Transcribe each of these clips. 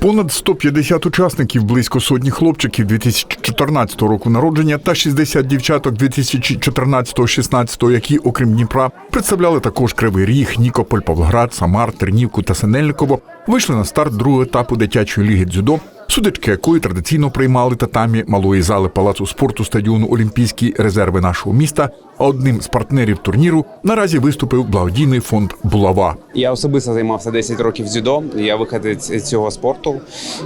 Понад 150 учасників, близько сотні хлопчиків 2014 року народження та 60 дівчаток 2014-16, які, окрім Дніпра, представляли також Кривий Ріг, Нікополь, Павлоград, Самар, Тернівку та Синельниково, вийшли на старт другого етапу дитячої ліги дзюдо, судочки якої традиційно приймали татамі малої зали палацу спорту стадіону Олімпійські резерви нашого міста. А одним з партнерів турніру наразі виступив благодійний фонд Булава. Я особисто займався 10 років дзюдо. Я виходець з цього спорту.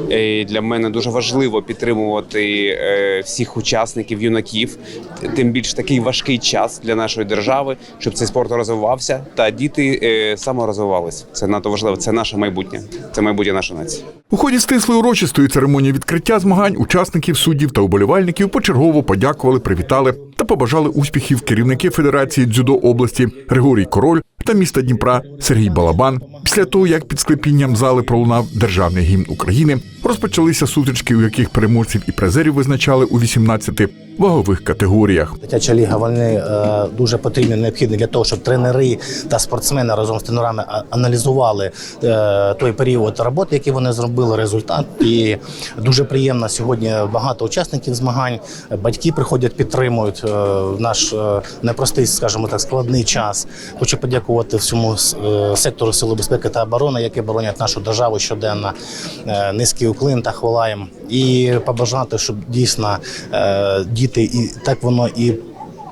І для мене дуже важливо підтримувати е, всіх учасників, юнаків. Тим більш такий важкий час для нашої держави, щоб цей спорт розвивався та діти е, саморозвивалися. Це надто важливо. Це наше майбутнє. Це майбутнє нашої нації. У ході стислої урочистої церемонії відкриття змагань учасників, суддів та уболівальників почергово подякували, привітали та побажали успіхів керівники Федерації дзюдо області Григорій Король та міста Дніпра Сергій Балабан. Після того, як під склепінням зали пролунав державний гімн України, розпочалися сутички, у яких переможців і призерів визначали у 18 вагових категоріях. Дитяча ліга вони е, дуже потрібні, необхідні для того, щоб тренери та спортсмени разом з тренерами аналізували е, той період роботи, який вони зробили, результат. І дуже приємно сьогодні багато учасників змагань. Батьки приходять, підтримують е, наш е, непростий, скажімо так, складний час. Хочу подякувати всьому е, сектору сили безпеки та оборони, які боронять нашу державу щоденно. Е, Низький уклин та хвала. І побажати, щоб дійсно е, діти і так воно і.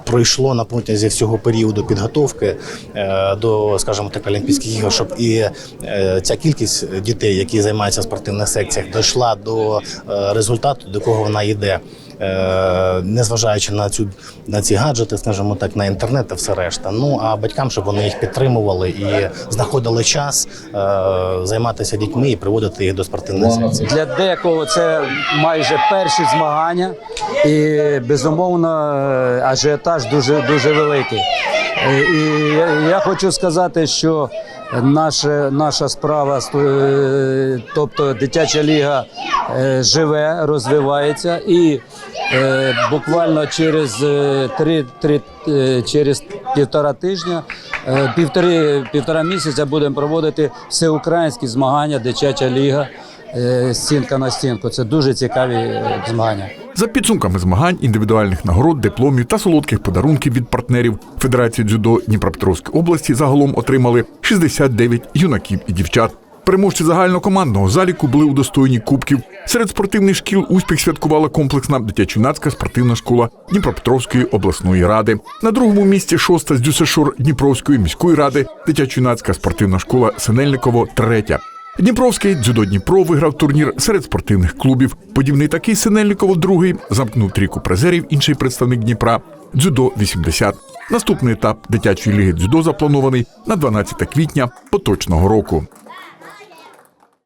Пройшло на протязі всього періоду підготовки е, до, скажімо так, Олімпійських ігор, щоб і е, ця кількість дітей, які займаються в спортивних секціях, дійшла до е, результату, до кого вона йде. Е, Незважаючи на цю на ці гаджети, скажімо так, на інтернет та все решта. Ну а батькам, щоб вони їх підтримували і знаходили час е, займатися дітьми і приводити їх до спортивних секцій. Для декого це майже перші змагання, і безумовно е, ажіотаж дуже дуже великий. Е, І я- хочу сказати, що наша, наша справа, е, тобто дитяча ліга, е, живе, розвивається і буквально через три, три через півтора тижня, півтори півтора місяця будемо проводити всеукраїнські змагання, дитяча ліга. Стінка на стінку. Це дуже цікаві змагання. За підсумками змагань, індивідуальних нагород, дипломів та солодких подарунків від партнерів Федерації дзюдо Дніпропетровської області загалом отримали 69 юнаків і дівчат. Переможці загальнокомандного заліку були удостоєні кубків. Серед спортивних шкіл успіх святкувала комплексна дитячо-юнацька спортивна школа Дніпропетровської обласної ради. На другому місці шоста з Дюсешор Дніпровської міської ради, дитячо-юнацька спортивна школа Синельниково третя. Дніпровський дзюдо Дніпро виграв турнір серед спортивних клубів. Подібний такий Синельниково другий замкнув трійку призерів. Інший представник Дніпра дзюдо 80. Наступний етап дитячої ліги дзюдо запланований на 12 квітня поточного року.